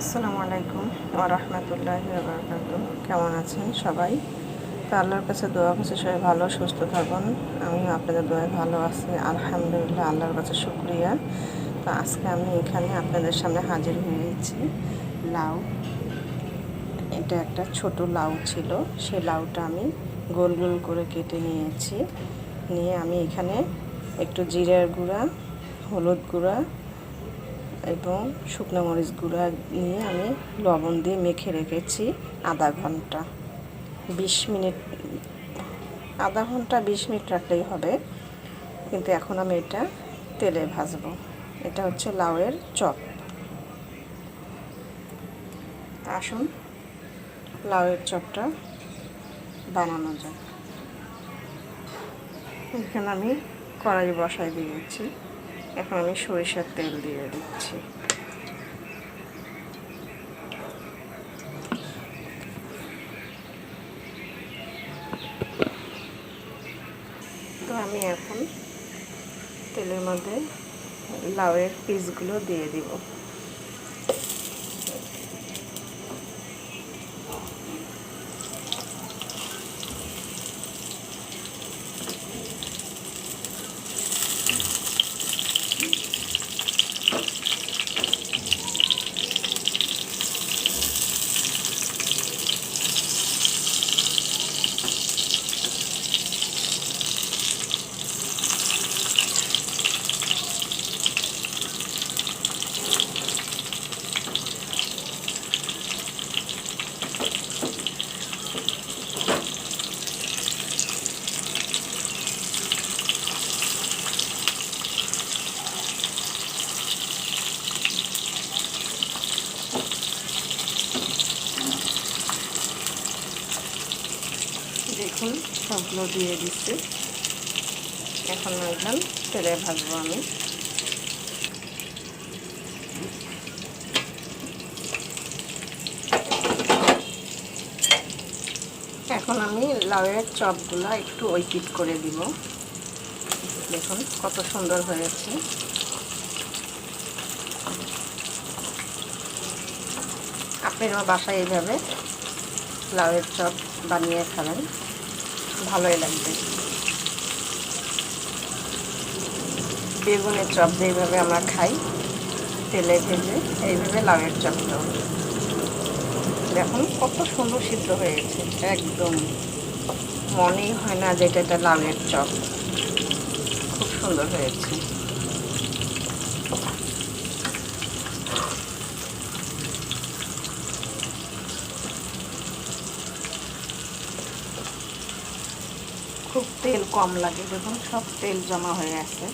আসসালামু আলাইকুম ওরহমতুল্লাহ বরকাত কেমন আছেন সবাই? তো আল্লাহর কাছে দোয়া করছি, সবাই ভালো, সুস্থ থাকুন। আমিও আপনাদের দোয়ায় ভালো আছি। আলহামদুলিল্লাহ, আল্লাহর কাছে শুক্রিয়া। তো আজকে আমি এখানে আপনাদের সামনে হাজির হয়েছি। লাউ। এটা একটা ছোট লাউ ছিল। সেই লাউটা আমি গোল গোল করে কেটে নিয়েছি। নিয়ে আমি এখানে একটু জিরার গুঁড়া, হলুদ গুঁড়া এবং শুকনো মরিচ নিয়ে আমি লবণ দিয়ে মেখে রেখেছি আধা ঘণ্টা। বিশ মিনিট, আধা ঘণ্টা বিশ মিনিট রাখলেই হবে। কিন্তু এখন আমি এটা তেলে ভাজবো। এটা হচ্ছে লাউয়ের চপ। আসুন, লাউয়ের চপটা বানানো যায় এখানে আমি কড়াই বসাই দিয়েছি। এখন আমি সরিষার তেল দিয়ে দিচ্ছি। তো আমি এখন তেলের মধ্যে লাউয়ের পিসগুলো দিয়ে দিব। দেখুন, সবগুলো দিয়ে দিচ্ছি। এখন একদম তেলে ভাজবো আমি। এখন আমি লাউয়ের চপগুলো একটু ওইপিট করে দিব। দেখুন, কত সুন্দর হয়েছে। আপনারা বাসায় এইভাবে লাউয়ের চপ বানিয়ে খাবেন। ভালোই লাগবে। বেগুনের চপ যেইভাবে আমরা খাই, তেলে ভেজে এইভাবে লাউয়ের চপটাও দেখুন কত সুন্দর সিদ্ধ হয়েছে একদম। মনেই হয় না যেটা এটা লাউয়ের চপ। খুব সুন্দর হয়েছে। খুব তেল কম লাগে, দেখুন, সব তেল জমা হয়ে আছে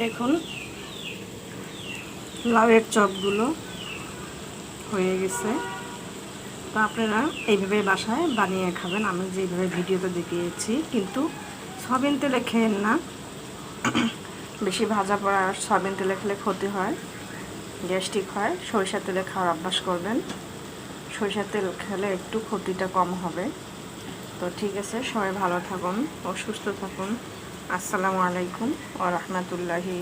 দেখুন, লাউয়ের চপগুলো হয়ে গেছে। তো আপনারা এইভাবে বাসায় বানিয়ে খাবেন, আমি যেভাবে ভিডিওতে দেখিয়েছি, কিন্তু সবিন তেলে খেয়েন না। বেশি ভাজা পড়া সয়াবিন তেলে খেলে ক্ষতি হয়, গ্যাস্ট্রিক হয়, সরিষার তেলে খাওয়ার অভ্যাস করবেন। সরিষার তেল খেলে একটু ক্ষতিটা কম হবে। তো ঠিক আছে, সবাই ভালো থাকুন ও সুস্থ থাকুন। আসসালামু আলাইকুম ও রহমতুল্লাহি